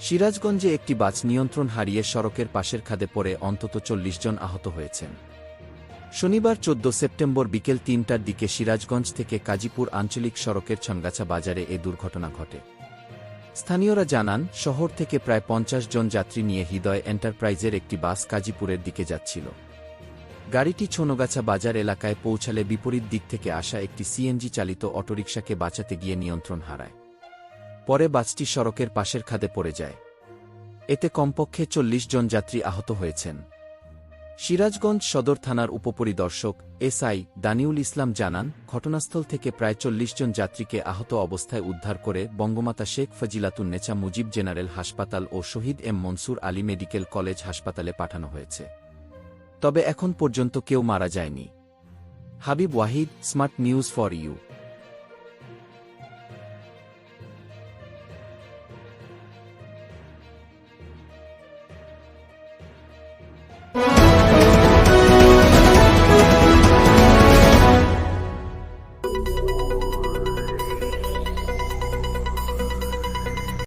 সিরাজগঞ্জে একটি বাস নিয়ন্ত্রণ হারিয়ে সড়কের পাশের খাদে পড়ে অন্তত চল্লিশ জন আহত হয়েছেন। শনিবার চোদ্দ সেপ্টেম্বর বিকেল তিনটার দিকে সিরাজগঞ্জ থেকে কাজীপুর আঞ্চলিক সড়কের ছনগাছা বাজারে এ দুর্ঘটনা ঘটে। স্থানীয়রা জানান, শহর থেকে প্রায় পঞ্চাশ জন যাত্রী নিয়ে হৃদয় এন্টারপ্রাইজের একটি বাস কাজীপুরের দিকে যাচ্ছিল। গাড়িটি ছোনগাছা বাজার এলাকায় পৌঁছালে বিপরীত দিক থেকে আসা একটি সিএনজি চালিত অটোরিকশাকে বাঁচাতে গিয়ে নিয়ন্ত্রণ হারায়। পরে বাসটি সড়কের পাশের খাদে পড়ে যায়। এতে কমপক্ষে চল্লিশ জন যাত্রী আহত হয়েছেন। সিরাজগঞ্জ সদর থানার উপপরিদর্শক এসআই দানিউল ইসলাম জানান, ঘটনাস্থল থেকে প্রায় চল্লিশ জন যাত্রীকে আহত অবস্থায় উদ্ধার করে বঙ্গমাতা শেখ ফজিলাতুন ফজিলাতুন্নেচা মুজিব জেনারেল হাসপাতাল ও Shahid M Mansur Ali medical college হাসপাতালে পাঠানো হয়েছে। তবে এখন পর্যন্ত কেউ মারা যায়নি। Habib Wahid Smart News for You.